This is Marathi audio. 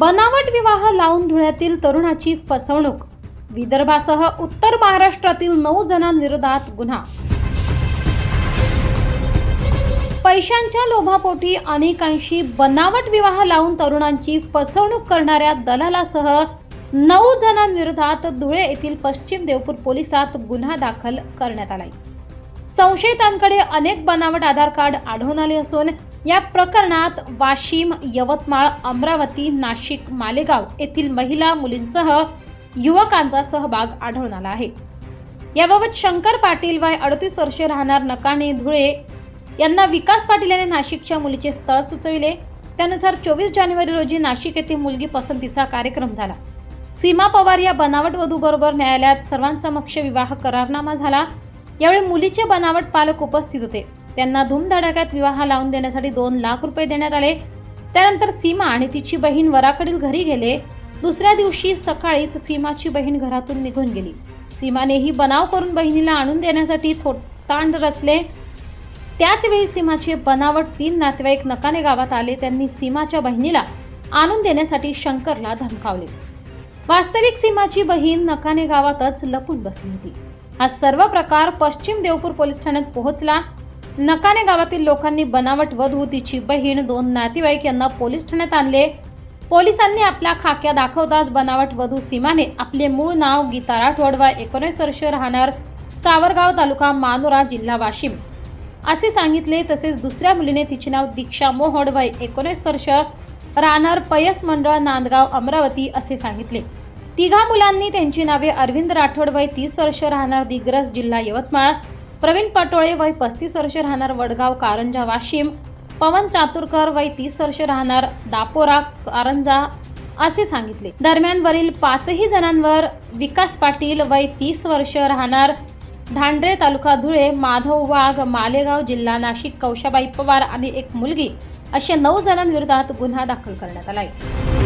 बनावट विवाह लावून धुळ्यातील तरुणाची फसवणूक. विदर्भासह उत्तर महाराष्ट्रातील नऊ जणांविरोधात गुन्हा. पैशांच्या लोभापोटी अनेकांशी बनावट विवाह लावून तरुणांची फसवणूक करणाऱ्या दलालासह नऊ जणांविरोधात धुळे येथील पश्चिम देवपूर पोलिसात गुन्हा दाखल करण्यात आलाय. संशयितांकडे अनेक बनावट आधार कार्ड आढळून आले असून या प्रकरणात वाशिम यवतमाळ अमरावती नाशिक मालेगाव येथील महिला मुलींसह युवकांचा सहभाग आढळून आला आहे. याबाबत शंकर पाटील वय अडतीस वर्षे राहणार नकाणे धुळे यांना विकास पाटील यांनी नाशिकच्या मुलीचे स्थळ सुचविले. त्यानुसार चोवीस जानेवारी रोजी नाशिक येथे मुलगी पसंतीचा कार्यक्रम झाला. सीमा पवार या बनावट वधूबरोबर न्यायालयात सर्वांसमक्ष विवाह करारनामा झाला. यावेळी मुलीचे बनावट पालक उपस्थित होते. त्यांना धूमधडाक्यात विवाह लावून देण्यासाठी दोन लाख रुपये देण्यात आले. त्यानंतर सीमा आणि तिची बहीण वराकडील घरी गेले. दुसऱ्या दिवशी सकाळीच सीमाची बहीण घरातून निघून गेली. सीमानेही बनाव करून बहिणीला आणून देण्यासाठी थोतांड रचले. त्याचवेळी सीमाचे बनावट तीन नातेवाईक नकाने गावात आले. त्यांनी सीमाच्या बहिणीला आणून देण्यासाठी शंकरला धमकावले. वास्तविक सीमाची बहीण नकाने गावातच लपून बसली होती. हा सर्व प्रकार पश्चिम देवपूर पोलीस ठाण्यात पोहोचला. नकाने गावातील लोकांनी बनावट वधू तिची बहीण दोन नातेवाईक यांना पोलीस ठाण्यात आणले. पोलिसांनी आपल्या खाक्या दाखवताच बनावट वधू सीमाने आपले मूळ नाव गीता राठोड व एकोणीस वर्ष राहणार सावरगाव तालुका मानोरा जिल्हा वाशिम. असे सांगितले तसेच दुसऱ्या मुलीने तिचे नाव दीक्षा मोहोड वय एकोणीस वर्ष राहणार पयस मंडळ नांदगाव अमरावती असे सांगितले. तिघा मुलांनी त्यांची नावे अरविंद राठोड वय तीस वर्ष राहणार दिग्रस जिल्हा यवतमाळ प्रवीण पटोळे वय पस्तीस वर्ष राहणार वडगाव कारंजा वाशिम पवन चातुरकर वय तीस वर्ष राहणार दापोरा कारंजा असे सांगितले. दरम्यान वरील पाचही जणांवर विकास पाटील वय तीस वर्ष राहणार. धांड्रे तालुका धुळे माधव वाघ मालेगाव जिल्हा नाशिक कौशाबाई पवार आणि एक मुलगी अशा नऊ जणांविरोधात गुन्हा दाखल करण्यात आला आहे